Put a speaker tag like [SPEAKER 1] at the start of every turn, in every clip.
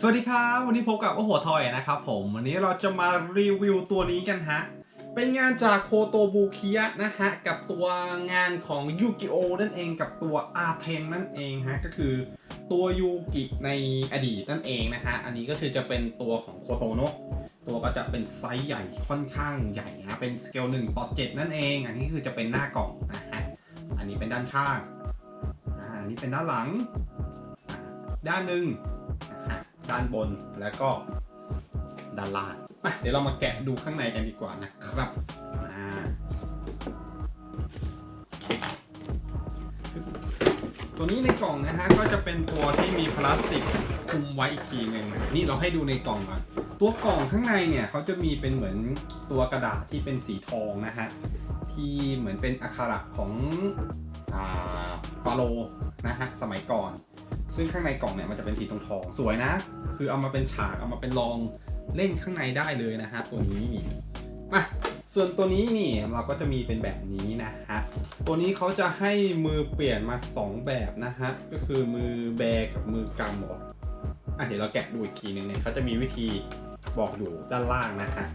[SPEAKER 1] สวัสดีครับ วันนี้พบกับโอโหทอยนะครับผมวันนี้เราจะมารีวิวตัวนี้กันฮะ เป็นงานจากโคโตบุคิยะนะฮะ กับตัวงานของยูกิโอนั่นเองกับตัวอาเทมนั่นเองฮะ ก็คือตัวยูกิในอดีตนั่นเองนะฮะ อันนี้ก็คือจะเป็นตัวของโคโตโนะตัวก็จะเป็นไซส์ใหญ่ค่อนข้างใหญ่นะ เป็นสเกล1ต่อ7นั่นเอง อันนี้คือจะเป็นหน้ากล่องนะฮะ อันนี้เป็นด้านข้าง อ่า อันนี้เป็นด้านหลัง ด้านหนึ่ง ด้านบนแล้วก็ด้านล่างเดี๋ยวเรามาแกะดูข้างในกันดีกว่านะครับตัวนี้ในกล่องนะฮะก็จะเป็นตัวที่มีพลาสติกคลุมไว้อีกทีหนึ่งนี่เราให้ดูในกล่องก่อนตัวกล่องข้างในเนี่ยเขาจะมีเป็นเหมือนตัวกระดาษที่เป็นสีทองนะฮะที่เหมือนเป็นอักขระของอฟาโรนะฮะสมัยก่อน ซึ่งข้างในกล่องเนี่ยมันจะเป็นสีทองทองๆสวยนะ คือเอามาเป็นฉากเอามาเป็นรองเล่นข้างในได้เลยนะฮะตัวนี้นี่อะส่วนตัวนี้นี่เราก็จะมีเป็นแบบนี้นะฮะ ตัวนี้เขาจะให้มือเปลี่ยนมา 2 แบบนะฮะ ก็คือมือแบกับมือกำหมดอะเดี๋ยวเราแกะดูอีกทีหนึงเนี่ยเขาจะมีวิธีบอกอยู่ด้านล่างนะฮะ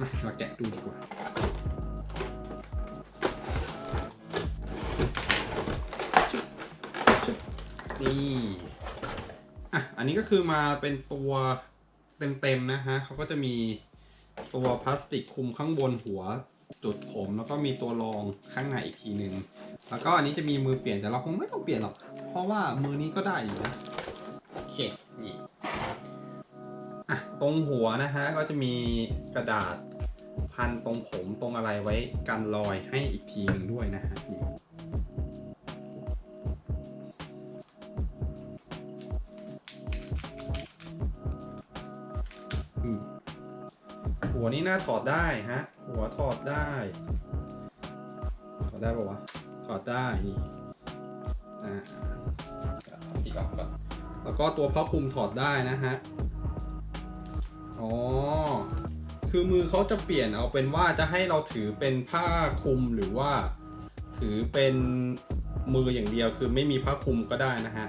[SPEAKER 1] มาเราแกะดูดีกว่า นี่อะอันนี้ก็คือมาเป็นตัวเต็มๆนะฮะเขาก็จะมีตัวพลาสติกคุมข้างบนหัวจุดผมแล้วก็มีตัวรองข้างในอีกทีหนึ่งแล้วก็อันนี้จะมีมือเปลี่ยนแต่เราคงไม่ต้องเปลี่ยนหรอก เพราะว่ามือนี้ก็ได้อยู่นะโอเคนี่อะตรงหัวนะฮะก็จะมีกระดาษพันตรงผมตรงอะไรไว้กันรอยให้อีกทีหนึ่งด้วยนะฮะนี่ หัวนี่น่าถอดได้ฮะ หัวถอดได้ ถอดได้ปะวะ ถอดได้ นี่อ่าเอาสีออกก่อนแล้วก็ตัวผ้าคลุมถอดได้นะฮะ อ๋อ คือมือเขาจะเปลี่ยนเอาเป็นว่าจะให้เราถือเป็นผ้าคลุมหรือว่า ถือเป็นมืออย่างเดียวคือไม่มีผ้าคลุมก็ได้นะฮะ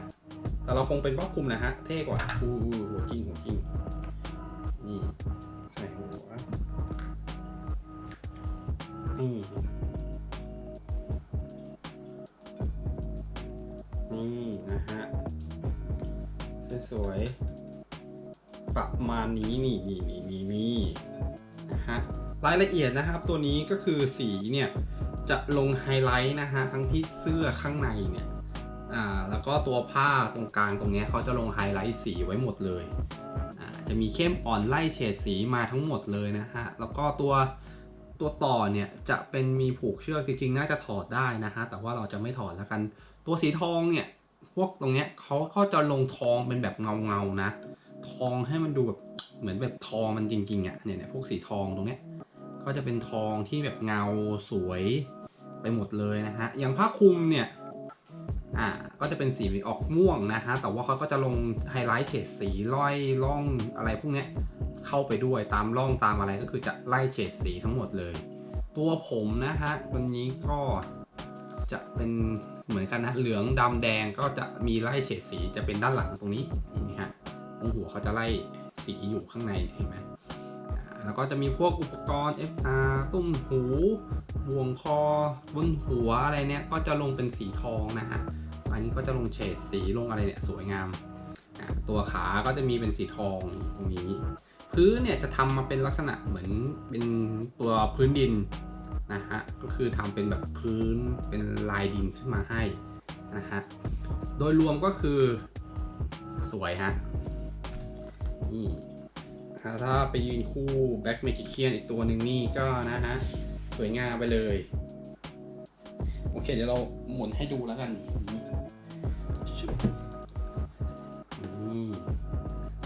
[SPEAKER 1] แต่เราคงเป็นผ้าคลุมนะฮะ เท่กว่าอู้หูหัวกิ้งหัวกิ้งนี่ ใส่หัว นี่ นี่นะฮะ สวยๆ ประมาณนี้นี่นี่นี่นี่นี่นะฮะ รายละเอียดนะครับ ตัวนี้ก็คือสีเนี่ย จะลงไฮไลท์นะฮะ ทั้งที่เสื้อข้างในเนี่ยอ่าแล้วก็ตัวผ้าตรงกลางตรงเนี้ยเขาจะลงไฮไลท์สีไว้หมดเลยอ่า จะมีเข้มอ่อนไล่เฉดสีมาทั้งหมดเลยนะฮะ แล้วก็ตัวตัวต่อเนี่ยจะเป็นมีผูกเชือกจริงๆ น่าจะถอดได้นะฮะ แต่ว่าเราจะไม่ถอดแล้วกัน ตัวสีทองเนี่ยพวกตรงเนี้ยเขาก็จะลงทองเป็นแบบเงาเงาๆนะ ทองให้มันดูแบบเหมือนแบบทองมันจริงๆอะ่ะเนี่ยเนี่ยพวกสีทองตรงเนี้ยก็จะเป็นทองที่แบบเงาสวยไปหมดเลยนะฮะ อย่างผ้าคลุมเนี่ย อ่าก็จะเป็นสีออกม่วงนะฮะแต่ว่าเขาก็จะลงไฮไลท์เฉดสีร่อยร่องอะไรพวกเนี้ยเข้าไปด้วยตามร่องตามอะไรก็คือจะไล่เฉดสีทั้งหมดเลย ตัวผมนะฮะวันนี้ก็จะเป็นเหมือนกันนะเหลืองดำแดงก็จะมีไล่เฉดสีจะเป็นด้านหลังตรงนี้นี่ฮะตรงหัวเขาจะไล่สีอยู่ข้างในเห็นไหม แล้วก็จะมีพวกอุปกรณ์ FR ตุ้มหูบ่วงคอบนหัวอะไรเนี้ยก็จะลงเป็นสีทองนะฮะอันนี้ก็จะลงเฉดสีลงอะไรเนี่ยสวยงาม ตัวขาก็จะมีเป็นสีทองตรงนี้ พื้นเนี่ยจะทำมาเป็นลักษณะเหมือนเป็นตัวพื้นดินนะฮะ ก็คือทำเป็นแบบพื้นเป็นลายดินขึ้นมาให้นะฮะ โดยรวมก็คือสวยฮะ นี่ ถ้าถ้าไปยืนคู่แบ็กเมจิเคียนอีกตัวหนึ่งนี่ก็นะฮะ สวยงามไปเลย โอเค เดี๋ยวเราหมุนให้ดูแล้วกัน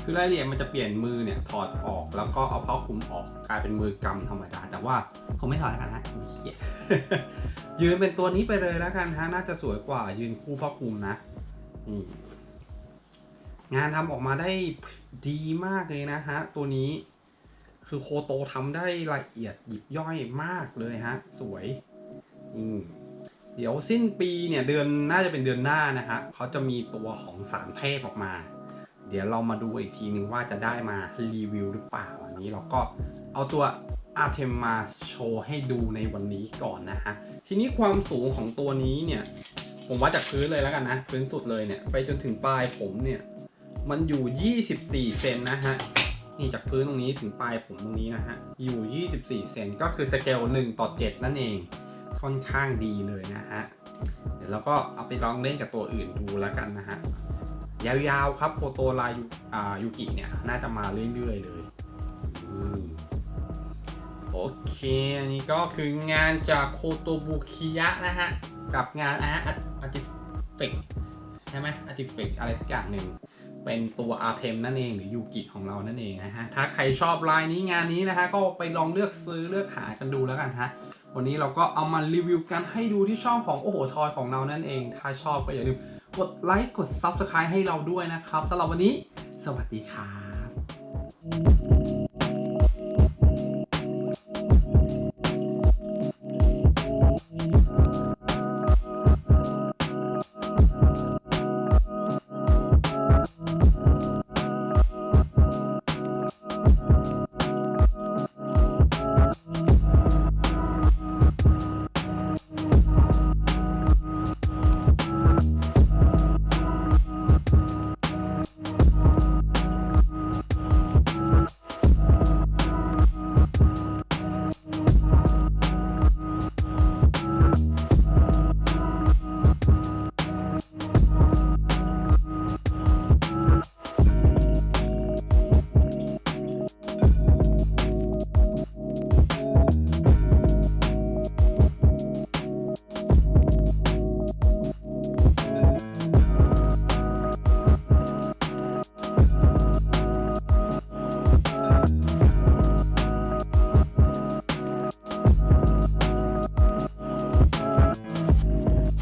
[SPEAKER 1] คือรายละเอียดมันจะเปลี่ยนมือเนี่ยถอดออกแล้วก็เอาผ้าคลุมออกกลายเป็นมือกำธรรมดา แต่ว่าผมไม่ถอดแล้วกันฮะผมขี้เกียจยืนเป็นตัวนี้ไปเลยแล้วกันฮะน่าจะสวยกว่ายืนคู่ผ้าคลุมนะนี่ งานทำออกมาได้ดีมากเลยนะฮะ ตัวนี้คือโคโตทำได้ละเอียดหยิบย่อยมากเลยฮะ สวยอืมเดี๋ยวสิ้นปีเนี่ยเดือนน่าจะเป็นเดือนหน้านะฮะเขาจะมีตัวของสามเทพออกมา เดี๋ยวเรามาดูอีกทีนึงว่าจะได้มารีวิวหรือเปล่าอันนี้เราก็เอาตัวอาร์เทมมาโชว์ให้ดูในวันนี้ก่อนนะฮะ ทีนี้ความสูงของตัวนี้เนี่ย ผมวัดจากพื้นเลยแล้วกันนะ พื้นสุดเลยเนี่ย ไปจนถึงปลายผมเนี่ย มันอยู่ 24 เซนนะฮะ นี่จากพื้นตรงนี้ถึงปลายผมตรงนี้นะฮะ อยู่ 24 เซนก็คือสเกล1ต่อ 7 นั่นเอง ค่อนข้างดีเลยนะฮะ เดี๋ยวเราก็เอาไปลองเล่นกับตัวอื่นดูแล้วกันนะฮะ ยาวๆครับโฟโตลายยูกิเนี่ย น่าจะมาเรื่อยๆเลยโอเค อันนี้ก็คืองานจากโคโตบุคิยะนะฮะ กับงานอาร์อาร์ติเฟกใช่ไหมอาร์ติเฟกอะไรสักอย่างหนึ่ง เป็นตัวอาร์เทมนั่นเองหรือยูกิของเรานั่นเองนะฮะ ถ้าใครชอบลายนี้งานนี้นะฮะ ก็ไปลองเลือกซื้อเลือกหากันดูแล้วกันฮะ วันนี้เราก็เอามารีวิวกันให้ดูที่ช่องของโอ้โหทอยของเรานั่นเอง ถ้าชอบก็อย่าลืมกดไลค์กด Subscribe ให้เราด้วยนะครับสำหรับวันนี้ สวัสดีครับ